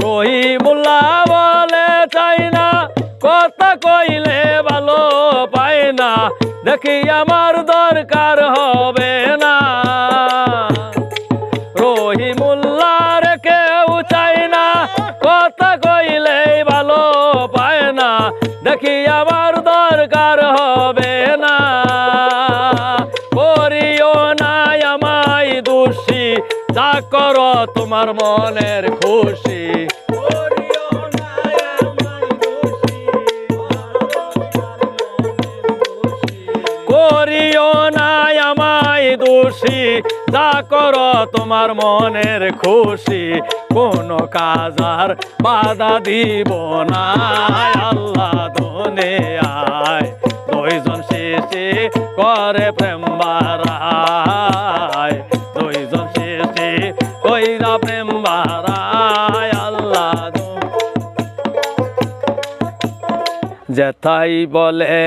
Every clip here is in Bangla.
রহিমুল্লাহ বলে চাই না, কথা কইলে ভালো পাই না, দেখি আমার দরকার হবে না। রহিমুল্লার যা করো তোমার মনের খুশি। করিও না আমায় দোষী। যা করো তোমার মনের খুশি। কোন কাজ আর বাধা দিব না। আল্লাহ দনে আয়। দুইজন শেষে করে প্রেম যেথাই বলে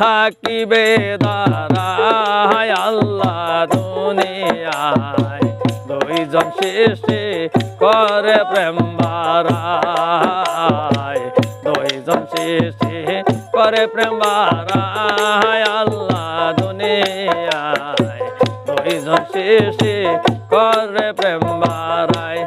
থাকিবে দাঁড়ায় আল্লাহ দুনিয়ায়। দুইজন শেষে করে প্রেম বারায় দুইজন শেষে করে প্রেম বারায় আল্লাহ দুনিয়ায়। দুইজন শেষে করে প্রেম বারায়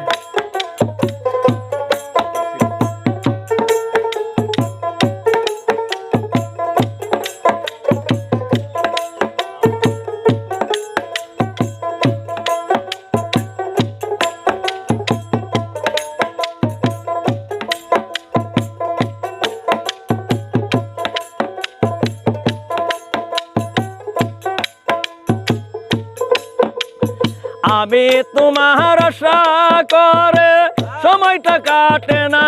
আমি তোমার আশা করে সময়টা কাটে না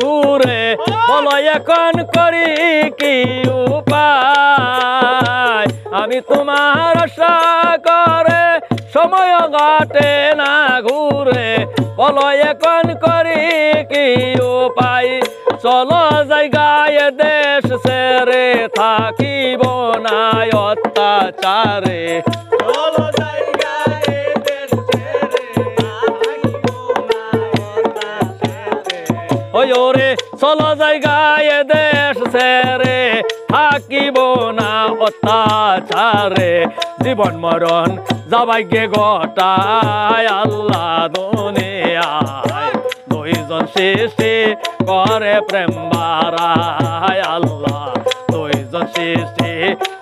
ঘুরে। বলো, এখন করি কি উপায়? আমি তোমার আশা করে সময় কাটে না ঘুরে। বলো, এখন করি কি উপায়? চলো, জায়গায় দেশ সেরে থাকিব না অত্যাচারে। চলো জায়গায় দেশ সেরে, থাকিব না অত্যাচারে। জীবন মরণ যাবাইকে গটায়, আল্লাহ দুইজন শেষে করে প্রেম বারায় আল্লাহ। দুইজন শেষে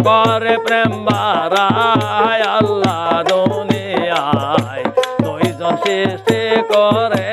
করে প্রেম বারায় আল্লাহ দনে আয়। দুইজন শেষে করে